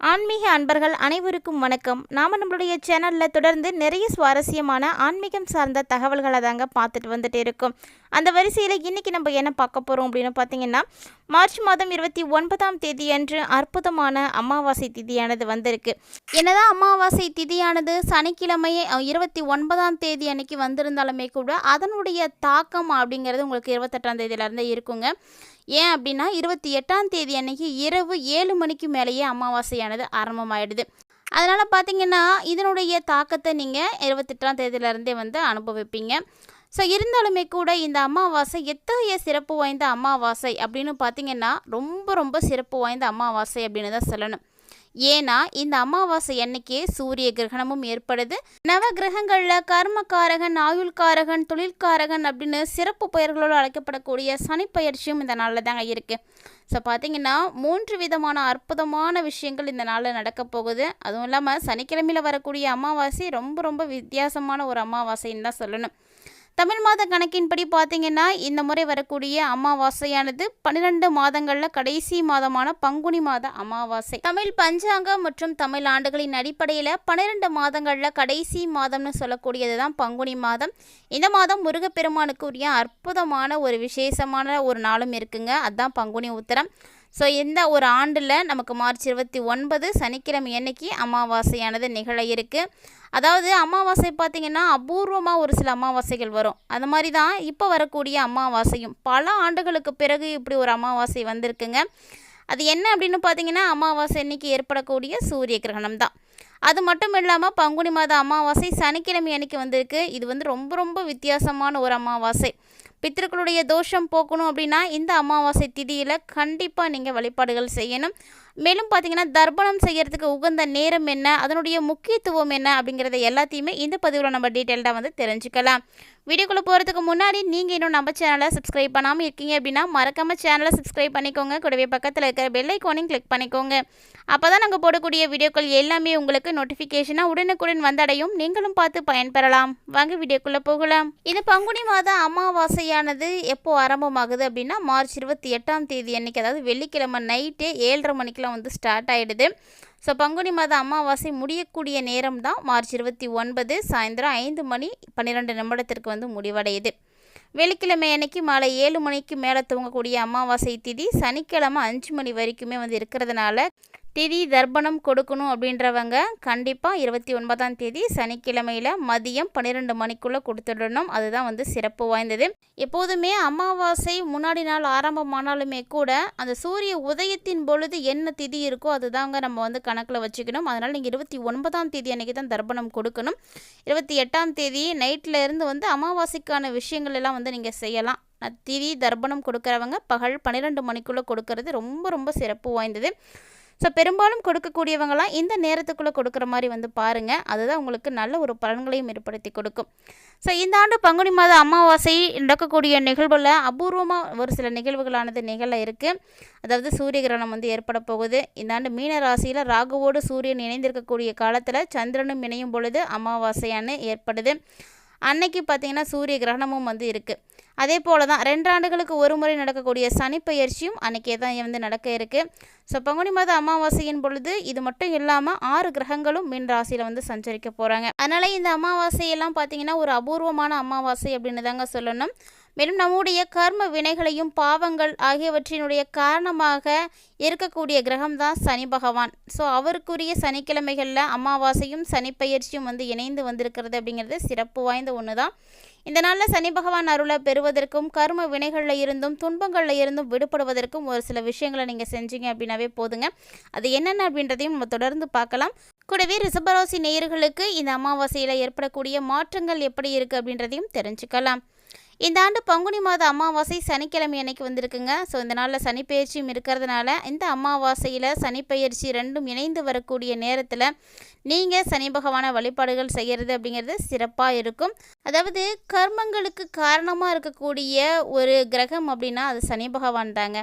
ஆன்மீக அன்பர்கள் அனைவருக்கும் வணக்கம். நாம் நம்மளுடைய சேனலில் தொடர்ந்து நிறைய சுவாரஸ்யமான ஆன்மீகம் சார்ந்த தகவல்களை தாங்க பார்த்துட்டு வந்துட்டு இருக்கோம். அந்த வரிசையில் இன்றைக்கி நம்ம என்ன பார்க்க போகிறோம் அப்படின்னு பார்த்தீங்கன்னா மார்ச் மாதம் இருபத்தி ஒன்பதாம் தேதி அன்று அற்புதமான அமாவாசை திதியானது வந்திருக்கு. என்னதான் அமாவாசை திதியானது? சனிக்கிழமை இருபத்தி ஒன்பதாம் தேதி அன்னைக்கு வந்திருந்தாலுமே கூட அதனுடைய தாக்கம் அப்படிங்கிறது உங்களுக்கு இருபத்தெட்டாம் தேதியிலேருந்து இருக்குங்க. ஏன் அப்படின்னா இருபத்தி எட்டாம் தேதி அன்னைக்கு இரவு ஏழு மணிக்கு மேலேயே அமாவாசையானது ஆரம்பமாயிடுது. அதனால் பார்த்தீங்கன்னா இதனுடைய தாக்கத்தை நீங்கள் இருபத்தெட்டாம் தேதியிலேருந்தே வந்து அனுபவிப்பீங்க. ஸோ இருந்தாலுமே கூட இந்த அமாவாசை எத்தகைய சிறப்பு வாய்ந்த அமாவாசை அப்படின்னு பார்த்தீங்கன்னா ரொம்ப ரொம்ப சிறப்பு வாய்ந்த அமாவாசை அப்படின்னு தான் சொல்லணும். ஏன்னா இந்த அமாவாசை அன்னைக்கே சூரிய கிரகணமும் ஏற்படுது. நவ கிரகங்களில் கர்மக்காரகன் ஆயுள்காரகன் தொழில்காரகன் அப்படின்னு சிறப்பு பெயர்களோடு அழைக்கப்படக்கூடிய சனிப்பெயர்ச்சியும் இந்த நாளில் தாங்க இருக்குது ஸோ பார்த்தீங்கன்னா மூன்று விதமான அற்புதமான விஷயங்கள் இந்த நாளில் நடக்க போகுது. அதுவும் இல்லாமல் சனிக்கிழமையில் வரக்கூடிய அமாவாசை ரொம்ப ரொம்ப வித்தியாசமான ஒரு அமாவாசைன்னு தான் சொல்லணும். தமிழ் மாத கணக்கின்படி பார்த்தீங்கன்னா இந்த முறை வரக்கூடிய அமாவாசையானது பன்னிரெண்டு மாதங்களில் கடைசி மாதமான பங்குனி மாத அமாவாசை. தமிழ் பஞ்சாங்கம் மற்றும் தமிழ் ஆண்டுகளின் அடிப்படையில் பன்னிரெண்டு மாதங்களில் கடைசி மாதம்னு சொல்லக்கூடியது தான் பங்குனி மாதம். இந்த மாதம் முருகப்பெருமானுக்கு உரிய அற்புதமான ஒரு விசேஷமான ஒரு நாளும் இருக்குங்க. அதுதான் பங்குனி உத்தரம். ஸோ இந்த ஒரு ஆண்டில் நமக்கு மார்ச் இருபத்தி ஒன்பது சனிக்கிழமை அன்னைக்கு அமாவாசையானது நிகழ இருக்குது அதாவது அமாவாசை பார்த்திங்கன்னா அபூர்வமாக ஒரு சில அமாவாசைகள் வரும். அது மாதிரி தான் இப்போ வரக்கூடிய அமாவாசையும். பல ஆண்டுகளுக்கு பிறகு இப்படி ஒரு அமாவாசை வந்திருக்குங்க. அது என்ன அப்படின்னு பார்த்தீங்கன்னா அமாவாசை அன்னைக்கு ஏற்படக்கூடிய சூரிய கிரகணம் தான். அது மட்டும் இல்லாமல் பங்குனி மாத அமாவாசை சனிக்கிழமை அன்னைக்கு வந்திருக்கு. இது வந்து ரொம்ப ரொம்ப வித்தியாசமான ஒரு அமாவாசை. பித்திருக்களுடைய தோஷம் போக்கணும் அப்படின்னா இந்த அமாவாசை திதியில் கண்டிப்பாக நீங்கள் வழிபாடுகள் செய்யணும். மேலும் பார்த்தீங்கன்னா தர்ப்பணம் செய்கிறதுக்கு உகந்த நேரம் என்ன? அதனுடைய முக்கியத்துவம் என்ன? அப்படிங்கிறத எல்லாத்தையுமே இந்த பதிவில் நம்ம டீட்டெயில்டாக வந்து தெரிஞ்சுக்கலாம். வீடியோக்குள்ளே போகிறதுக்கு முன்னாடி நீங்கள் இன்னும் நம்ம சேனலை சப்ஸ்கிரைப் பண்ணாமல் இருக்கீங்க அப்படின்னா மறக்காமல் சேனலை சப்ஸ்கிரைப் பண்ணிக்கோங்க. கூடவே பக்கத்தில் இருக்கிற பெல்லைக்கோனையும் கிளிக் பண்ணிக்கோங்க. அப்போ தான் நாங்கள் போடக்கூடிய வீடியோக்கள் எல்லாமே உங்களுக்கு நோட்டிஃபிகேஷனாக உடனுக்குடன் வந்தடையும். நீங்களும் பார்த்து பயன்பெறலாம். வாங்க வீடியோக்குள்ளே போகலாம். இந்த பங்குனி மாத அமாவாசையானது எப்போ ஆரம்பமாகுது அப்படின்னா மார்ச் இருபத்தி எட்டாம் தேதி அன்னைக்கு அதாவது வெள்ளிக்கிழமை நைட்டே ஏழரை மணிக்கெலாம் வந்து ஸ்டார்ட் ஆகிடுது ஸோ பங்குனி மாத அமாவாசை முடியக்கூடிய நேரம் தான் மார்ச் இருபத்தி ஒன்பது சாயந்தரம் ஐந்து மணி பன்னிரெண்டு நிமிடத்திற்கு வந்து முடிவடையுது. வெள்ளிக்கிழமை அன்னைக்கு மாலை ஏழு மணிக்கு மேலே தூங்கக்கூடிய அமாவாசை திதி சனிக்கிழமை அஞ்சு மணி வரைக்குமே வந்து இருக்கிறதுனால திதி தர்ப்பணம் கொடுக்கணும் அப்படின்றவங்க கண்டிப்பாக இருபத்தி ஒன்பதாம் தேதி சனிக்கிழமையில் மதியம் பன்னிரெண்டு மணிக்குள்ளே கொடுத்துடணும். அதுதான் வந்து சிறப்பு வாய்ந்தது. எப்போதுமே அமாவாசை முன்னாடி நாள் ஆரம்பமானாலுமே கூட அந்த சூரிய உதயத்தின் பொழுது என்ன திதி இருக்கோ அதுதாங்க நம்ம வந்து கணக்கில் வச்சுக்கணும். அதனால் நீங்கள் இருபத்தி ஒன்பதாம் தேதி அன்றைக்கி தான் தர்ப்பணம் கொடுக்கணும். இருபத்தி எட்டாம் தேதி நைட்டில் இருந்து வந்து அமாவாசைக்கான விஷயங்கள் எல்லாம் வந்து நீங்கள் செய்யலாம். திதி தர்ப்பணம் கொடுக்குறவங்க பகல் பன்னிரெண்டு மணிக்குள்ளே கொடுக்கறது ரொம்ப ரொம்ப சிறப்பு வாய்ந்தது. ஸோ பெரும்பாலும் கொடுக்கக்கூடியவங்களாம் இந்த நேரத்துக்குள்ளே கொடுக்குற மாதிரி வந்து பாருங்கள் அதுதான் உங்களுக்கு நல்ல ஒரு பலன்களையும் ஏற்படுத்தி கொடுக்கும். ஸோ இந்த ஆண்டு பங்குனி மாத அமாவாசை நடக்கக்கூடிய நிகழ்வில் அபூர்வமாக ஒரு சில நிகழ்வுகளானது நிகழ இருக்குது அதாவது சூரிய கிரகணம் வந்து ஏற்பட போகுது. இந்த ஆண்டு மீன ராசியில் ராகுவோடு சூரியன் இணைந்திருக்கக்கூடிய காலத்தில் சந்திரனும் இணையும் பொழுது அமாவாசையான ஏற்படுது. அன்னைக்கு பார்த்தீங்கன்னா சூரிய கிரகணமும் வந்து இருக்குது அதே போல தான் ரெண்டு ஆண்டுகளுக்கு ஒரு முறை நடக்கக்கூடிய சனி பெயர்ச்சியும் அன்றைக்கே தான் வந்து நடக்க இருக்குது ஸோ பங்குனி மாத அமாவாசையின் பொழுது இது மட்டும் இல்லாமல் ஆறு கிரகங்களும் மீன் ராசியில் வந்து சஞ்சரிக்க போகிறாங்க அதனால் இந்த அமாவாசையெல்லாம் பார்த்தீங்கன்னா ஒரு அபூர்வமான அமாவாசை அப்படின்னு தாங்க சொல்லணும். மேலும் நம்முடைய கர்ம வினைகளையும் பாவங்கள் ஆகியவற்றினுடைய காரணமாக இருக்கக்கூடிய கிரகம் தான் சனி பகவான். ஸோ அவருக்குரிய சனிக்கிழமைகளில் அமாவாசையும் சனிப்பெயர்ச்சியும் வந்து இணைந்து வந்திருக்கிறது அப்படிங்கிறது சிறப்பு வாய்ந்த ஒன்று தான் இந்த நாளில் சனி பகவான் அருளை பெறுவதற்கும் கர்ம வினைகளில் இருந்தும் துன்பங்களில் இருந்தும் விடுபடுவதற்கும் ஒரு சில விஷயங்களை நீங்கள் செஞ்சீங்க அப்படின்னாவே போதுங்க. அது என்னென்ன அப்படின்றதையும் நம்ம தொடர்ந்து பார்க்கலாம். கூடவே ரிசபராசி நேயர்களுக்கு இந்த அமாவாசையில் ஏற்படக்கூடிய மாற்றங்கள் எப்படி இருக்குது அப்படின்றதையும் தெரிஞ்சுக்கலாம். இந்த ஆண்டு பங்குனி மாத அமாவாசை சனிக்கிழமை அன்னைக்கு வந்திருக்குங்க. ஸோ இந்த நாளில் சனிப்பெயர்ச்சியும் இருக்கிறதுனால இந்த அமாவாசையில் சனிப்பெயர்ச்சி ரெண்டும் இணைந்து வரக்கூடிய நேரத்தில் நீங்கள் சனி பகவான வழிபாடுகள் செய்கிறது அப்படிங்கிறது சிறப்பாக இருக்கும். அதாவது கர்மங்களுக்கு காரணமாக இருக்கக்கூடிய ஒரு கிரகம் அப்படின்னா அது சனி பகவான் தாங்க.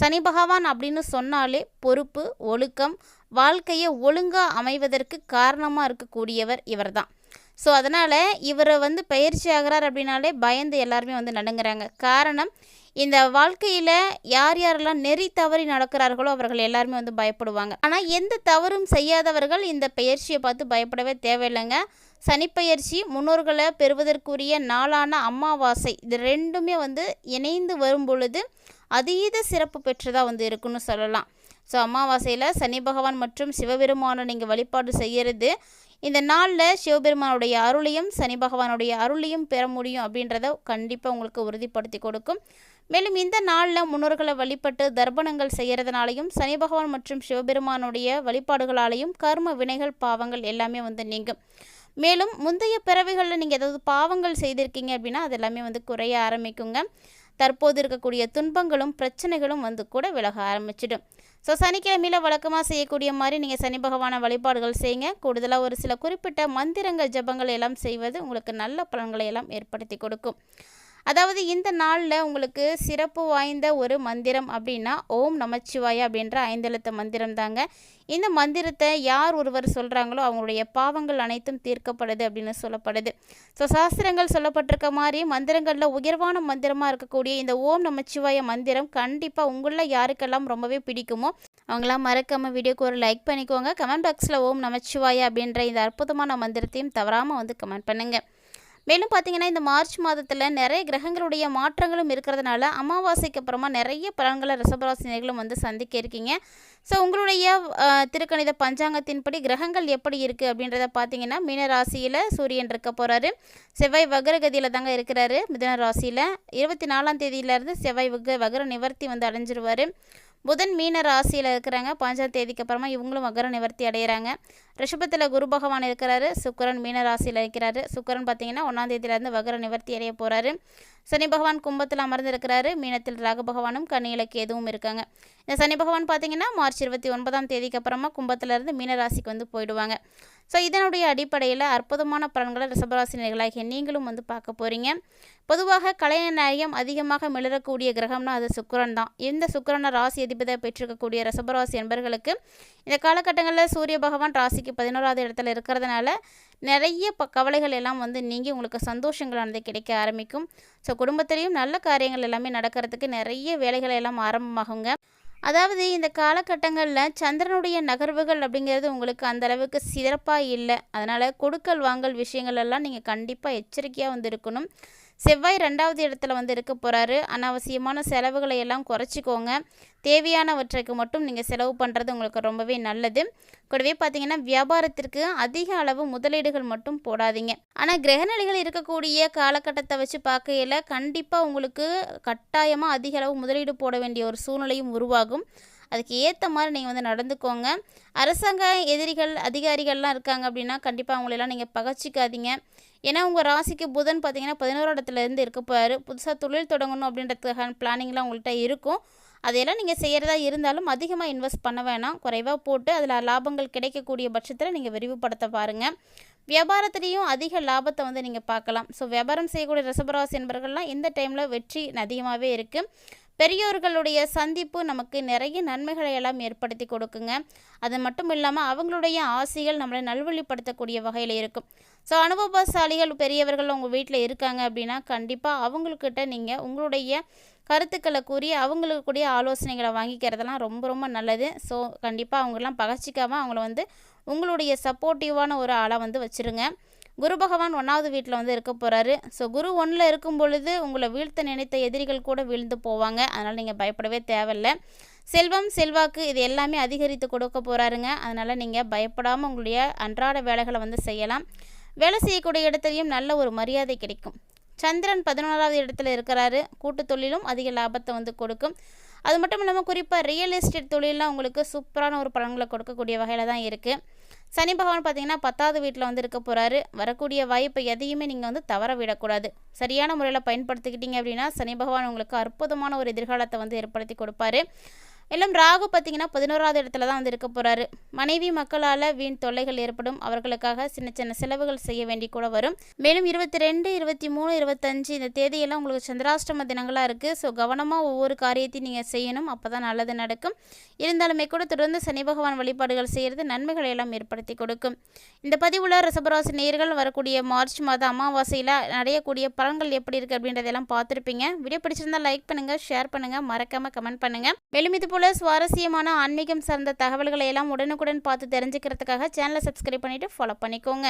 சனி பகவான் அப்படின்னு சொன்னாலே பொறுப்பு ஒழுக்கம் வாழ்க்கையை ஒழுங்காக அமைவதற்கு காரணமாக இருக்கக்கூடியவர் இவர்தான். ஸோ அதனால் இவரை வந்து பயிற்சி ஆகிறார் அப்படின்னாலே பயந்து எல்லாருமே வந்து நடுங்குறாங்க. காரணம் இந்த வாழ்க்கையில் யார் யாரெல்லாம் நெறி தவறி நடக்கிறார்களோ அவர்கள் எல்லாருமே வந்து பயப்படுவாங்க. ஆனால் எந்த தவறும் செய்யாதவர்கள் இந்த பயிற்சியை பார்த்து பயப்படவே தேவையில்லைங்க. சனிப்பயிற்சி முன்னோர்களை பெறுவதற்குரிய நாளான அமாவாசை இது ரெண்டுமே வந்து இணைந்து வரும் பொழுது அதீத சிறப்பு பெற்றதாக வந்து இருக்குன்னு சொல்லலாம். ஸோ அமாவாசையில் சனி பகவான் மற்றும் சிவபெருமானை நீங்கள் வழிபாடு செய்கிறது இந்த நாளில் சிவபெருமானுடைய அருளையும் சனி பகவானுடைய அருளையும் பெற முடியும் அப்படின்றத கண்டிப்பாக உங்களுக்கு உறுதிப்படுத்தி கொடுக்கும். மேலும் இந்த நாளில் முன்னோர்களை வழிபட்டு தர்ப்பணங்கள் செய்கிறதுனாலையும் சனி பகவான் மற்றும் சிவபெருமானுடைய வழிபாடுகளாலையும் கர்ம வினைகள் பாவங்கள் எல்லாமே வந்து நீங்கும். மேலும் முந்தைய பிறவிகளில் நீங்கள் ஏதாவது பாவங்கள் செய்திருக்கீங்க அப்படின்னா அது எல்லாமே வந்து குறைய ஆரம்பிக்குங்க. தற்போது இருக்கக்கூடிய துன்பங்களும் பிரச்சனைகளும் வந்து கூட விலக ஆரம்பிச்சிடும். ஸோ சனிக்கிழமையில் வழக்கமாக செய்யக்கூடிய மாதிரி நீங்கள் சனி பகவான வழிபாடுகள் செய்யுங்க கூடுதலாக ஒரு சில குறிப்பிட்ட மந்திரங்கள் ஜபங்கள் எல்லாம் செய்வது உங்களுக்கு நல்ல பலன்களை எல்லாம் ஏற்படுத்தி கொடுக்கும். அதாவது இந்த நாளில் உங்களுக்கு சிறப்பு வாய்ந்த ஒரு மந்திரம் அப்படின்னா ஓம் நமச்சிவாய அப்படின்ற ஐந்தெழுத்த மந்திரம் தாங்க இந்த மந்திரத்தை யார் ஒருவர் சொல்கிறாங்களோ அவங்களுடைய பாவங்கள் அனைத்தும் தீர்க்கப்படுது அப்படின்னு சொல்லப்படுது. ஸோ சாஸ்திரங்கள் சொல்லப்பட்டிருக்க மாதிரி மந்திரங்களில் உயர்வான மந்திரமாக இருக்கக்கூடிய இந்த ஓம் நமச்சிவாய மந்திரம் கண்டிப்பாக உங்களில் யாருக்கெல்லாம் ரொம்பவே பிடிக்குமோ அவங்களாம் மறக்காமல் வீடியோக்கு ஒரு லைக் பண்ணிக்கோங்க. கமெண்ட் பாக்ஸில் ஓம் நமச்சிவாய அப்படின்ற இந்த அற்புதமான மந்திரத்தையும் தவறாமல் வந்து கமெண்ட் பண்ணுங்கள் மேலும் பார்த்தீங்கன்னா இந்த மார்ச் மாதத்தில் நிறைய கிரகங்களுடைய மாற்றங்களும் இருக்கிறதுனால அமாவாசைக்கு அப்புறமா நிறைய பலன்களை ரிஷபராசினியர்களும் வந்து சந்திக்க இருக்கீங்க. ஸோ உங்களுடைய திருக்கணித பஞ்சாங்கத்தின்படி கிரகங்கள் எப்படி இருக்குது அப்படின்றத பார்த்தீங்கன்னா மீன ராசியில் சூரியன் இருக்க போகிறாரு செவ்வாய் வகரகதியில் தாங்க இருக்கிறாரு. மிதன ராசியில் இருபத்தி நாலாம் தேதியிலேருந்து செவ்வாய் வக வகர நிவர்த்தி வந்து அடைஞ்சிருவார். புதன் மீன ராசியில் இருக்கிறாங்க. பாஞ்சாம் தேதிக்கு அப்புறமா இவங்களும் மகர நிவர்த்தி அடைகிறாங்க ரிஷபத்தில் குரு பகவான் இருக்கிறாரு. சுக்கரன் மீன ராசியில் இருக்கிறாரு. சுக்கரன் பார்த்தீங்கன்னா ஒன்றாம் தேதியிலேருந்து வகர நிவர்த்தி அடைய போகிறாரு சனி பகவான் கும்பத்தில் அமர்ந்து இருக்கிறாரு மீனத்தில் ராக பகவானும் கன்னியிலக்கு எதுவும் இருக்காங்க. இந்த சனி பகவான் பார்த்தீங்கன்னா மார்ச் இருபத்தி ஒன்பதாம் தேதிக்கு அப்புறமா கும்பத்திலேருந்து மீன ராசிக்கு வந்து போயிடுவாங்க. ஸோ இதனுடைய அடிப்படையில் அற்புதமான பலன்களை ரிஷபராசினியர்களாகிய நீங்களும் வந்து பார்க்க போகிறீங்க பொதுவாக கலைநயம் அதிகமாக மிளறக்கூடிய கிரகம்னா அது சுக்கிரன் தான். இந்த சுக்கிரனை ராசி அதிபதியாக பெற்றிருக்கக்கூடிய ரிஷபராசி என்பர்களுக்கு இந்த காலகட்டங்களில் சூரிய பகவான் ராசிக்கு பதினோராவது இடத்துல இருக்கிறதுனால நிறைய ப கவலைகள் எல்லாம் வந்து நீங்கி உங்களுக்கு சந்தோஷங்களானது கிடைக்க ஆரம்பிக்கும். ஸோ குடும்பத்திலையும் நல்ல காரியங்கள் எல்லாமே நடக்கிறதுக்கு நிறைய வேலைகள் எல்லாம் ஆரம்பமாகுங்க. அதாவது இந்த காலகட்டங்களில் சந்திரனுடைய நகர்வுகள் அப்படிங்கிறது உங்களுக்கு அந்தளவுக்கு சிறப்பாக இல்லை. அதனால் கொடுக்கல் வாங்கல் விஷயங்கள் எல்லாம் நீங்கள் கண்டிப்பாக எச்சரிக்கையாக வந்து இருக்கணும். செவ்வாய் ரெண்டாவது இடத்துல வந்து இருக்க போகிறாரு அனாவசியமான செலவுகளை எல்லாம் குறைச்சிக்கோங்க. தேவையானவற்றைக்கு மட்டும் நீங்கள் செலவு பண்ணுறது உங்களுக்கு ரொம்பவே நல்லது. கூடவே பார்த்தீங்கன்னா வியாபாரத்திற்கு அதிக அளவு முதலீடுகள் மட்டும் போடாதீங்க. ஆனால் கிரகநிலைகள் இருக்கக்கூடிய காலகட்டத்தை வச்சு பார்க்கையில் கண்டிப்பாக உங்களுக்கு கட்டாயமாக அதிக அளவு முதலீடு போட வேண்டிய ஒரு சூழ்நிலையும் உருவாகும். அதுக்கு ஏற்ற மாதிரி நீங்கள் வந்து நடந்துக்கோங்க. அரசாங்க எதிரிகள் அதிகாரிகள்லாம் இருக்காங்க அப்படின்னா கண்டிப்பாக அவங்களெல்லாம் நீங்கள் பகச்சிக்காதீங்க. ஏன்னா உங்கள் ராசிக்கு புதன் பார்த்தீங்கன்னா பதினோரு இடத்துலேருந்து இருக்க போகிறாரு புதுசாக தொழில் தொடங்கணும் அப்படின்றதுக்கான பிளானிங்லாம் உங்கள்கிட்ட இருக்கும். அதையெல்லாம் நீங்கள் செய்கிறதா இருந்தாலும் அதிகமாக இன்வெஸ்ட் பண்ண வேணாம். குறைவாக போட்டு அதில் லாபங்கள் கிடைக்கக்கூடிய பட்சத்தில் நீங்கள் விரிவுபடுத்த பாருங்கள் வியாபாரத்துலேயும் அதிக லாபத்தை வந்து நீங்கள் பார்க்கலாம். ஸோ வியாபாரம் செய்யக்கூடிய ரிசபராசி என்பவர்கள்லாம் இந்த டைமில் வெற்றி அதிகமாகவே இருக்குது பெரியோர்களுடைய சந்திப்பு நமக்கு நிறைய நன்மைகளை எல்லாம் ஏற்படுத்தி கொடுக்குங்க. அது மட்டும் இல்லாமல் அவங்களுடைய ஆசைகள் நம்மளை நல்வழிப்படுத்தக்கூடிய வகையில் இருக்கும். ஸோ அனுபவசாலிகள் பெரியவர்கள் உங்கள் வீட்டில் இருக்காங்க அப்படின்னா கண்டிப்பாக அவங்கக்கிட்ட நீங்கள் உங்களுடைய கருத்துக்களை கூறி அவங்களுக்கு கூடிய ஆலோசனைகளை வாங்கிக்கிறதெல்லாம் ரொம்ப ரொம்ப நல்லது. ஸோ கண்டிப்பாக அவங்கெல்லாம் பகச்சிக்காமல் அவங்கள வந்து உங்களுடைய சப்போர்ட்டிவான ஒரு ஆளாக வந்து வச்சுருங்க. குரு பகவான் ஒன்றாவது வீட்டில் வந்து இருக்க போகிறாரு ஸோ குரு ஒன்றில் இருக்கும் பொழுது உங்களை வீழ்த்த நினைத்த எதிரிகள் கூட வீழ்ந்து போவாங்க. அதனால் நீங்கள் பயப்படவே தேவையில்ல. செல்வம் செல்வாக்கு இது எல்லாமே அதிகரித்து கொடுக்க போகிறாருங்க அதனால் நீங்கள் பயப்படாமல் உங்களுடைய அன்றாட வேலைகளை வந்து செய்யலாம். வேலை செய்யக்கூடிய இடத்துலையும் நல்ல ஒரு மரியாதை கிடைக்கும். சந்திரன் பதினோராவது இடத்துல இருக்கிறாரு. கூட்டு தொழிலும் அதிக லாபத்தை வந்து கொடுக்கும். அது மட்டும் இல்லாமல் குறிப்பாக ரியல் எஸ்டேட் தொழிலெலாம் உங்களுக்கு சூப்பரான ஒரு பலன்களை கொடுக்கக்கூடிய வகையில் தான் இருக்குது சனி பகவான் பார்த்தீங்கன்னா பத்தாவது வீட்டில் வந்து இருக்க போகிறாரு வரக்கூடிய வாய்ப்பை எதையுமே நீங்கள் வந்து தவற விடக்கூடாது. சரியான முறையில் பயன்படுத்திக்கிட்டீங்க அப்படின்னா சனி பகவான் உங்களுக்கு அற்புதமான ஒரு எதிர்காலத்தை வந்து ஏற்படுத்தி கொடுப்பாரு. மேலும் ராகு பார்த்தீங்கன்னா பதினோராவது இடத்துல தான் வந்து இருக்க போகிறாரு மனைவி மக்களால் வீண் தொல்லைகள் ஏற்படும். அவர்களுக்காக சின்ன சின்ன செலவுகள் செய்ய வேண்டி கூட வரும். மேலும் இருபத்தி ரெண்டு இருபத்தி மூணு இருபத்தஞ்சு இந்த தேதியெல்லாம் உங்களுக்கு சந்திராஷ்டம தினங்களாக இருக்குது ஸோ கவனமாக ஒவ்வொரு காரியத்தையும் நீங்கள் செய்யணும். அப்போ தான் நல்லது நடக்கும். இருந்தாலுமே கூட தொடர்ந்து சனி பகவான் வழிபாடுகள் செய்கிறது நன்மைகளை எல்லாம் ஏற்படுத்தி கொடுக்கும். இந்த பதிவுல ரிசபராசி நேர்கள் வரக்கூடிய மார்ச் மாத அமாவாசையில் அடையக்கூடிய பலன்கள் எப்படி இருக்குது அப்படின்றதெல்லாம் பார்த்துருப்பீங்க. வீடியோ பிடிச்சிருந்தால் லைக் பண்ணுங்கள் ஷேர் பண்ணுங்கள் மறக்காமல் கமெண்ட் பண்ணுங்கள் மேலும் இது போல் சுவாரஸ்யமான ஆன்மீகம் சார்ந்த தகவல்களை எல்லாம் உடனுக்குடன் பார்த்து தெரிஞ்சுக்கிறதுக்காக சேனலை சப்ஸ்கிரைப் பண்ணிவிட்டு ஃபாலோ பண்ணிக்கோங்க.